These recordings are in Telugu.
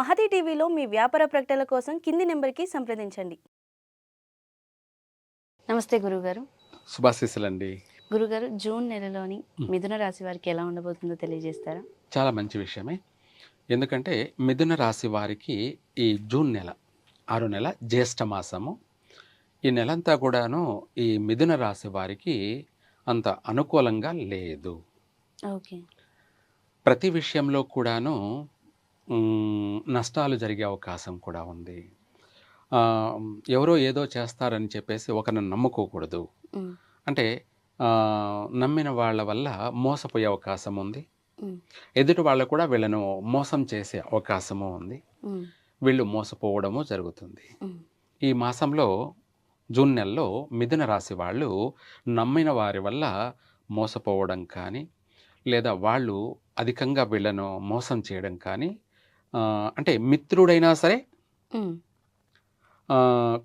మహతి టీవీలో మీ వ్యాపార ప్రకటనల కోసం కింది నెంబర్కి సంప్రదించండి. నమస్తే గురుగారు. శుభాశీస్సులండి. గురుగారు జూన్ నెలలోని మిథున రాశి వారికి ఎలా ఉండబోతుందో తెలియజేస్తారా? చాలా మంచి విషయమే. ఎందుకంటే మిథున రాశి వారికి ఈ జూన్ నెల ఆరు నెల జ్యేష్ఠ మాసము. ఈ నెలంతా కూడాను ఈ మిథున రాశి వారికి అంత అనుకూలంగా లేదు. ఓకే. ప్రతి విషయంలో కూడాను నష్టాలు జరిగే అవకాశం కూడా ఉంది. ఎవరో ఏదో చేస్తారని చెప్పేసి ఒకరిని నమ్ముకోకూడదు. అంటే నమ్మిన వాళ్ళ వల్ల మోసపోయే అవకాశం ఉంది. ఎదుటి వాళ్ళు కూడా వీళ్ళను మోసం చేసే అవకాశము ఉంది. వీళ్ళు మోసపోవడము జరుగుతుంది. ఈ మాసంలో జూన్ నెలలో మిథున రాశి వాళ్ళు నమ్మిన వారి వల్ల మోసపోవడం కానీ లేదా వాళ్ళు అధికంగా వీళ్ళను మోసం చేయడం కానీ అంటే మిత్రుడైనా సరే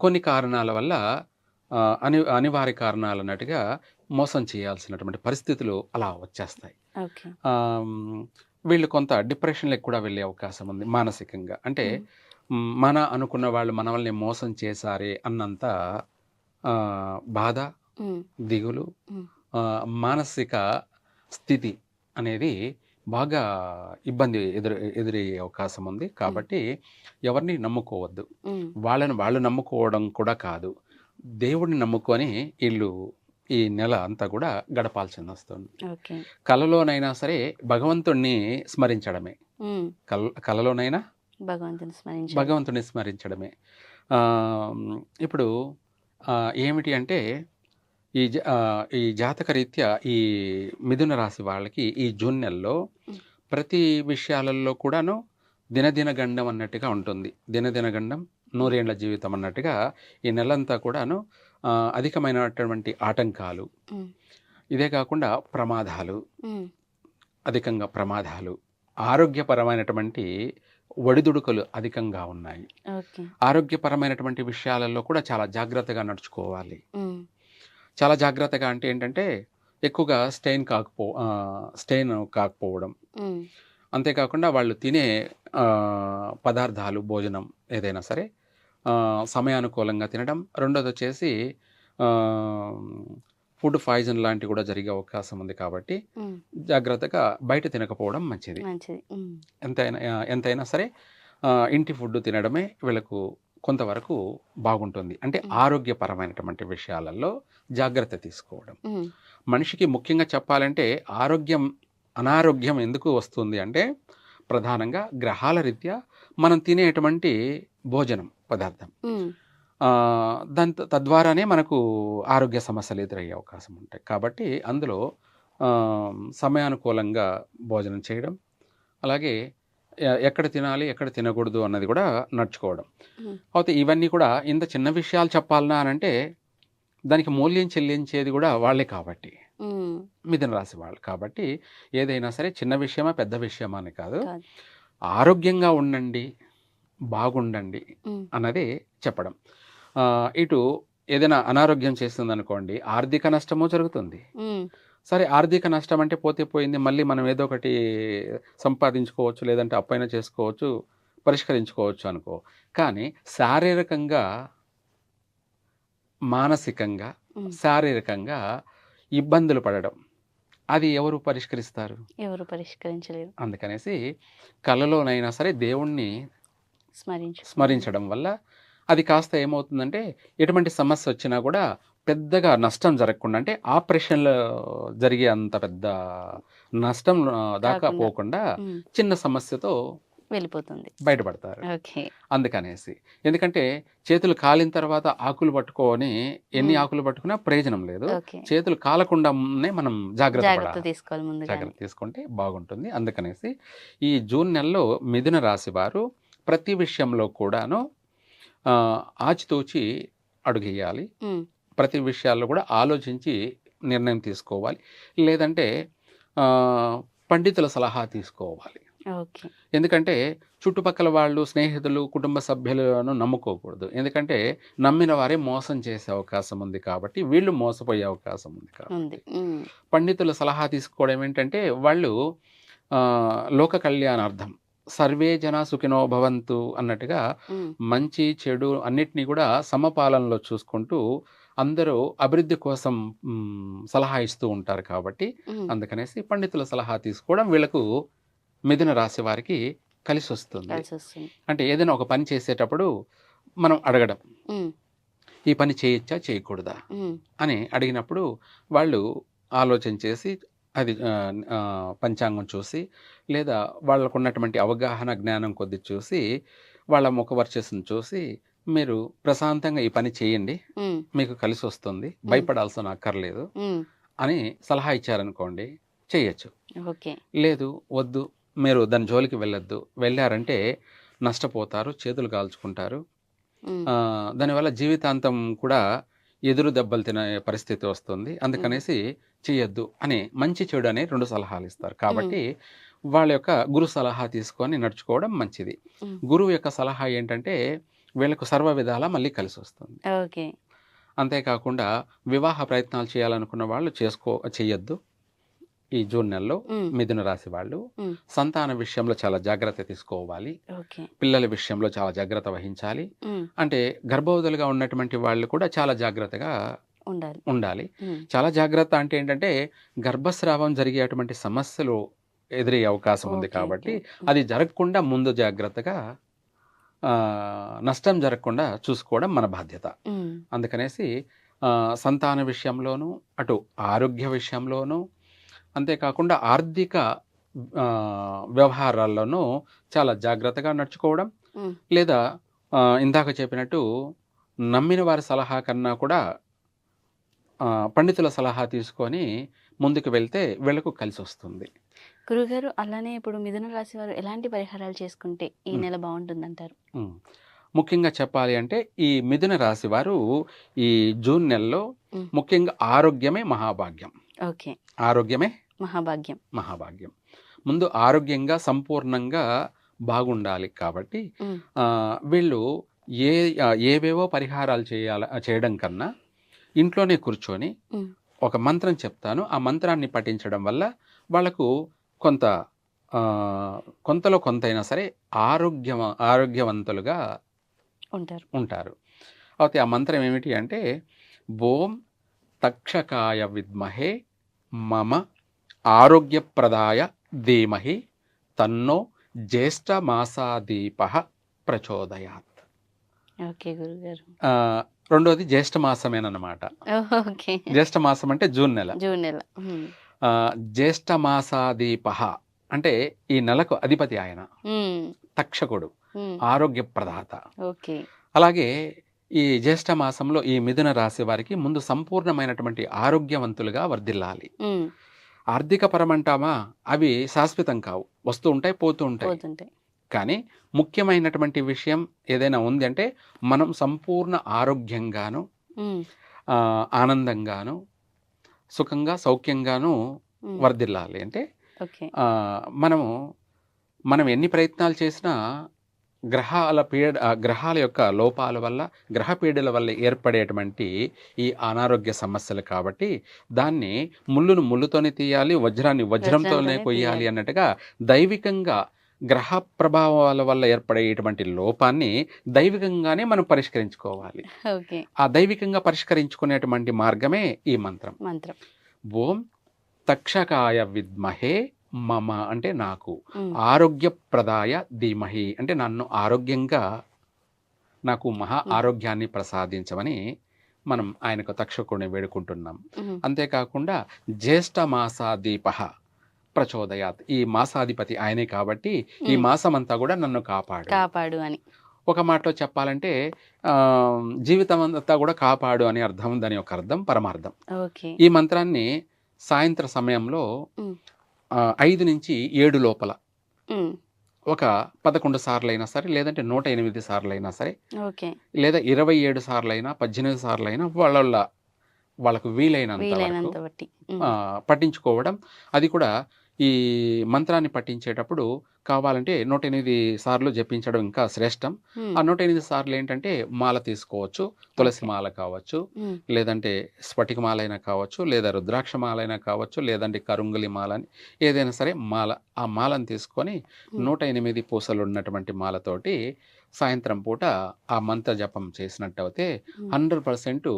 కొన్ని కారణాల వల్ల అని అనివార్య కారణాలు అన్నట్టుగా మోసం చేయాల్సినటువంటి పరిస్థితులు అలా వచ్చేస్తాయి. వీళ్ళు కొంత డిప్రెషన్లకు కూడా వెళ్ళే అవకాశం ఉంది మానసికంగా. అంటే మన అనుకున్న వాళ్ళు మనల్ని మోసం చేశారే అన్నంత బాధ దిగులు మానసిక స్థితి అనేది బాగా ఇబ్బంది ఎదురు ఎదురయ్యే అవకాశం ఉంది. కాబట్టి ఎవరిని నమ్ముకోవద్దు. వాళ్ళని వాళ్ళు నమ్ముకోవడం కూడా కాదు. దేవుడిని నమ్ముకొని వీళ్ళు ఈ నెల అంతా కూడా గడపాల్సింది వస్తుంది. ఓకే. కలలోనైనా సరే భగవంతుణ్ణి స్మరించడమే. కల కలలోనైనా భగవంతుని భగవంతుని స్మరించడమే. ఇప్పుడు ఏమిటి అంటే ఈ ఈ జాతక రీత్యా ఈ మిథున రాశి వాళ్ళకి ఈ జూన్ నెలలో. ప్రతి విషయాలలో కూడాను దినదిన గండం అన్నట్టుగా ఉంటుంది. దినదిన గండం నూరేళ్ళ జీవితం అన్నట్టుగా ఈ నెలంతా కూడాను అధికమైనటువంటి ఆటంకాలు ఇదే కాకుండా ప్రమాదాలు అధికంగా ప్రమాదాలు ఆరోగ్యపరమైనటువంటి ఒడిదుడుకులు అధికంగా ఉన్నాయి. ఆరోగ్యపరమైనటువంటి విషయాలలో కూడా చాలా జాగ్రత్తగా నడుచుకోవాలి. చాలా జాగ్రత్తగా అంటే ఏంటంటే ఎక్కువగా స్టెయిన్ కాకపో స్టెయిన్ కాకపోవడం. అంతేకాకుండా వాళ్ళు తినే పదార్థాలు భోజనం ఏదైనా సరే సమయానుకూలంగా తినడం. రెండోది వచ్చేసి ఫుడ్ పాయిజన్ లాంటివి కూడా జరిగే అవకాశం ఉంది కాబట్టి జాగ్రత్తగా బయట తినకపోవడం మంచిది. ఎంతైనా ఎంతైనా సరే ఇంటి ఫుడ్ తినడమే వీళ్ళకు కొంతవరకు బాగుంటుంది. అంటే. ఆరోగ్యపరమైనటువంటి విషయాలలో జాగ్రత్త తీసుకోవడం. మనిషికి ముఖ్యంగా చెప్పాలంటే ఆరోగ్యం అనారోగ్యం ఎందుకు వస్తుంది అంటే ప్రధానంగా గ్రహాల రీత్యా మనం తినేటువంటి భోజనం పదార్థం. దాని తద్వారానే మనకు ఆరోగ్య సమస్యలు ఎదురయ్యే అవకాశం ఉంటాయి. కాబట్టి అందులో సమయానుకూలంగా భోజనం చేయడం అలాగే ఎక్కడ తినాలి ఎక్కడ తినకూడదు అన్నది కూడా నడుచుకోవడం. అయితే ఇవన్నీ కూడా ఇంత చిన్న విషయాలు చెప్పాలనా అని అంటే దానికి మూల్యం చెల్లించేది కూడా వాళ్ళే కాబట్టి. మిథున రాశి వాళ్ళు కాబట్టి ఏదైనా సరే చిన్న విషయమా పెద్ద విషయమా అని కాదు. ఆరోగ్యంగా ఉండండి బాగుండండి అన్నది చెప్పడం. ఇటు ఏదైనా అనారోగ్యం చేస్తుంది అనుకోండి ఆర్థిక నష్టము జరుగుతుంది. సరే ఆర్థిక నష్టం అంటే పోతే పోయింది మళ్ళీ మనం ఏదో ఒకటి సంపాదించుకోవచ్చు లేదంటే అప్పైనా చేసుకోవచ్చు పరిష్కరించుకోవచ్చు అనుకో. కానీ శారీరకంగా మానసికంగా శారీరకంగా ఇబ్బందులు పడడం అది ఎవరు పరిష్కరిస్తారు? ఎవరు పరిష్కరించలేరు. అందుకనేసి కళలోనైనా సరే దేవుణ్ణి స్మరించు. స్మరించడం వల్ల అది కాస్త ఏమవుతుందంటే ఎటువంటి సమస్య వచ్చినా కూడా పెద్దగా నష్టం జరగకుండా అంటే ఆపరేషన్లో జరిగే అంత పెద్ద నష్టం దాకా. పోకుండా చిన్న సమస్యతో వెళ్ళిపోతుంది. బయటపడతారు. అందుకనేసి. ఎందుకంటే చేతులు కాలిన తర్వాత ఆకులు పట్టుకొని ఎన్ని. ఆకులు పట్టుకున్నా ప్రయోజనం లేదు. చేతులు కాలకుండానే మనం జాగ్రత్త జాగ్రత్త తీసుకుంటే బాగుంటుంది. అందుకనేసి ఈ జూన్ నెలలో మిథున రాశి వారు ప్రతి విషయంలో కూడాను ఆచితూచి అడుగేయాలి. ప్రతి విషయాల్లో కూడా ఆలోచించి నిర్ణయం తీసుకోవాలి. లేదంటే పండితుల సలహా తీసుకోవాలి. ఎందుకంటే చుట్టుపక్కల వాళ్ళు స్నేహితులు కుటుంబ సభ్యులను నమ్ముకోకూడదు. ఎందుకంటే నమ్మిన వారే మోసం చేసే అవకాశం ఉంది కాబట్టి వీళ్ళు మోసపోయే అవకాశం ఉంది కాబట్టి. పండితుల సలహా తీసుకోవడం ఏంటంటే వాళ్ళు లోక కళ్యాణార్థం. సర్వే జన సుఖినో భవంతు అన్నట్టుగా మంచి చెడు అన్నిటినీ కూడా సమపాలనలో చూసుకుంటూ అందరూ అభివృద్ధి కోసం సలహా ఇస్తూ ఉంటారు కాబట్టి అందుకనేసి పండితుల సలహా తీసుకోవడం వీళ్ళకు మిథున రాశి వారికి కలిసి వస్తుంది అంటే ఏదైనా ఒక పని చేసేటప్పుడు మనం అడగడం. ఈ పని చేయొచ్చా చేయకూడదా అని అడిగినప్పుడు వాళ్ళు ఆలోచన చేసి అది పంచాంగం చూసి లేదా వాళ్ళకు ఉన్నటువంటి అవగాహన జ్ఞానం కొద్ది చూసి వాళ్ళ ముఖ వర్చస్సును చూసి మీరు ప్రశాంతంగా ఈ పని చేయండి మీకు కలిసి వస్తుంది భయపడాల్సిన అక్కర్లేదు అని సలహా ఇచ్చారనుకోండి చేయొచ్చు. ఓకే. లేదు వద్దు మీరు దాని జోలికి వెళ్ళొద్దు వెళ్ళారంటే నష్టపోతారు చేతులు కాల్చుకుంటారు. దానివల్ల జీవితాంతం కూడా ఎదురు దెబ్బలు తినే పరిస్థితి వస్తుంది. అందుకనేసి చెయ్యొద్దు అని మంచి చెడు అనే రెండు సలహాలు ఇస్తారు. కాబట్టి వాళ్ళ యొక్క గురు సలహా తీసుకొని నడుచుకోవడం మంచిది. గురువు యొక్క సలహా ఏంటంటే వీళ్ళకు సర్వ విధాలా మళ్ళీ కలిసి వస్తుంది. ఓకే. అంతేకాకుండా వివాహ ప్రయత్నాలు చేయాలనుకున్న వాళ్ళు చేసుకో చెయ్యొద్దు ఈ జూన్ నెలలో మిథున రాశి వాళ్ళు సంతాన విషయంలో చాలా జాగ్రత్త తీసుకోవాలి. ఓకే. పిల్లల విషయంలో చాలా జాగ్రత్త వహించాలి. అంటే గర్భవతులుగా ఉన్నటువంటి వాళ్ళు కూడా చాలా జాగ్రత్తగా ఉండాలి. చాలా జాగ్రత్త అంటే ఏంటంటే గర్భస్రావం జరిగేటువంటి సమస్యలు ఎదురయ్యే అవకాశం ఉంది కాబట్టి. అది జరగకుండా ముందు జాగ్రత్తగా నష్టం జరగకుండా చూసుకోవడం మన బాధ్యత. అందుకనేసి సంతాన విషయంలోనూ అటు ఆరోగ్య విషయంలోనూ అంతేకాకుండా ఆర్థిక వ్యవహారాల్లోనూ చాలా జాగ్రత్తగా నడుచుకోవడం. లేదా ఇందాక చెప్పినట్టు నమ్మిన వారి సలహా కన్నా కూడా పండితుల సలహా తీసుకొని ముందుకు వెళ్తే వీళ్ళకు కలిసి వస్తుంది. గురుగారు అలానే ఇప్పుడు మిథున రాశి వారు ఎలాంటి పరిహారాలు చేసుకుంటే ఈ. నెల బాగుంటుందంటారు? ఉమ్. ముఖ్యంగా చెప్పాలి అంటే ఈ మిథున రాశి వారు ఈ జూన్ నెలలో. ముఖ్యంగా ఆరోగ్యమే మహాభాగ్యం. ఓకే. ఆరోగ్యమే మహాభాగ్యం. మహాభాగ్యం. ముందు ఆరోగ్యంగా సంపూర్ణంగా బాగుండాలి కాబట్టి వీళ్ళు ఏ ఏవేవో పరిహారాలు చేయాల చేయడం కన్నా ఇంట్లోనే కూర్చొని ఒక మంత్రం చెప్తాను. ఆ మంత్రాన్ని పఠించడం వల్ల వాళ్ళకు కొంత కొంతలో కొంతైనా సరే ఆరోగ్య ఆరోగ్యవంతులుగా ఉంటారు. ఉంటారు. అయితే ఆ మంత్రం ఏమిటి అంటే ఓం తక్షకాయ విద్మహే మమ ఆరోగ్యప్రదాయ ధీమహి తన్నో జ్యేష్ఠమాసాదీప ప్రచోదయాత్. ఓకే గురుగారు. ఆ, రెండోది జ్యేష్ఠ మాసమేనమాట జ్యేష్ఠ మాసం అంటే జూన్ నెల. జూన్ నెల. జ్యేష్ఠ అంటే ఈ నెలకు అధిపతి ఆయన. తక్షకుడు. ఆరోగ్య ప్రదాత అలాగే ఈ జ్యేష్ఠ మాసంలో ఈ మిథున రాశి వారికి ముందు సంపూర్ణమైనటువంటి ఆరోగ్యవంతులుగా వర్ధిల్లాలి. ఆర్థిక పరమంటామా? అవి శాశ్వతం కావు. వస్తూ ఉంటాయి పోతూ ఉంటాయి. కానీ ముఖ్యమైనటువంటి విషయం ఏదైనా ఉంది అంటే మనం సంపూర్ణ ఆరోగ్యంగాను ఆనందంగాను సుఖంగా సౌఖ్యంగాను వర్ధిల్లాలి. అంటే మనము మనం ఎన్ని ప్రయత్నాలు చేసినా గ్రహాల పీడ గ్రహాల యొక్క లోపాల వల్ల గ్రహ పీడల వల్ల ఏర్పడేటువంటి ఈ అనారోగ్య సమస్యలు కాబట్టి దాన్ని ముళ్ళును ముళ్ళుతోనే తీయాలి వజ్రాన్ని వజ్రంతోనే కొయ్యాలి. అన్నట్టుగా దైవికంగా గ్రహ ప్రభావాల వల్ల ఏర్పడేటువంటి లోపాన్ని దైవికంగానే మనం పరిష్కరించుకోవాలి. ఆ దైవికంగా పరిష్కరించుకునేటువంటి మార్గమే ఈ మంత్రం. మంత్రం. ఓం తక్షకాయ విద్మహే మమ అంటే నాకు. ఆరోగ్యప్రదాయ ధీమహి అంటే నన్ను ఆరోగ్యంగా నాకు మహా ఆరోగ్యాన్ని ప్రసాదించమని మనం ఆయనకు తక్షకుడిని వేడుకుంటున్నాం. అంతేకాకుండా జ్యేష్ఠ మాసాదీప ప్రచోదయాత్. ఈ మాసాధిపతి ఆయనే కాబట్టి ఈ ఉమ్, మాసమంతా కూడా నన్ను కాపాడు. కాపాడు అని. ఒక మాటలో చెప్పాలంటే ఆ, జీవితం అంతా కూడా కాపాడు అని అర్థం దాని యొక్క అర్థం పరమార్థం. ఈ మంత్రాన్ని సాయంత్ర సమయంలో ఐదు నుంచి ఏడు లోపల ఒక పదకొండు సార్లు అయినా సరే లేదంటే నూట ఎనిమిది సార్లు అయినా సరే లేదా ఇరవై ఏడు సార్లు అయినా పద్దెనిమిది సార్లు అయినా వాళ్ళ వాళ్ళ- వాళ్ళకు వీలైనంత పఠించుకోవడం అది కూడా ఈ మంత్రాన్ని పఠించేటప్పుడు కావాలంటే నూట ఎనిమిది సార్లు జపించడం ఇంకా శ్రేష్టం. ఆ నూట ఎనిమిది సార్లు ఏంటంటే మాల తీసుకోవచ్చు తులసి మాల కావచ్చు లేదంటే స్ఫటిక మాల అయినా కావచ్చు లేదా రుద్రాక్ష మాల అయినా కావచ్చు లేదంటే కరుంగులి మాల అని ఏదైనా సరే మాల ఆ మాలను తీసుకొని. నూట ఎనిమిది పూసలు ఉన్నటువంటి మాలతోటి సాయంత్రం పూట ఆ మంత్ర జపం చేసినట్టు అయితే ఉమ్, హండ్రెడ్ పర్సెంట్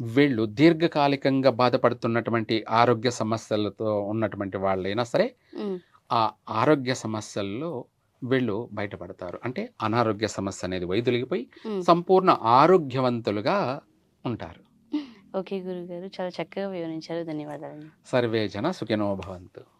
వీళ్ళు దీర్ఘకాలికంగా బాధపడుతున్నటువంటి ఆరోగ్య సమస్యలతో ఉన్నటువంటి వాళ్ళైనా సరే ఆ ఆరోగ్య సమస్యల్లో వీళ్ళు బయటపడతారు. అంటే అనారోగ్య సమస్య అనేది వైదొలిగిపోయి. సంపూర్ణ ఆరోగ్యవంతులుగా ఉంటారు. ఓకే గురుగారు చాలా చక్కగా వివరించారు. ధన్యవాదాలు సర్వే జన సుఖినో భవంతు.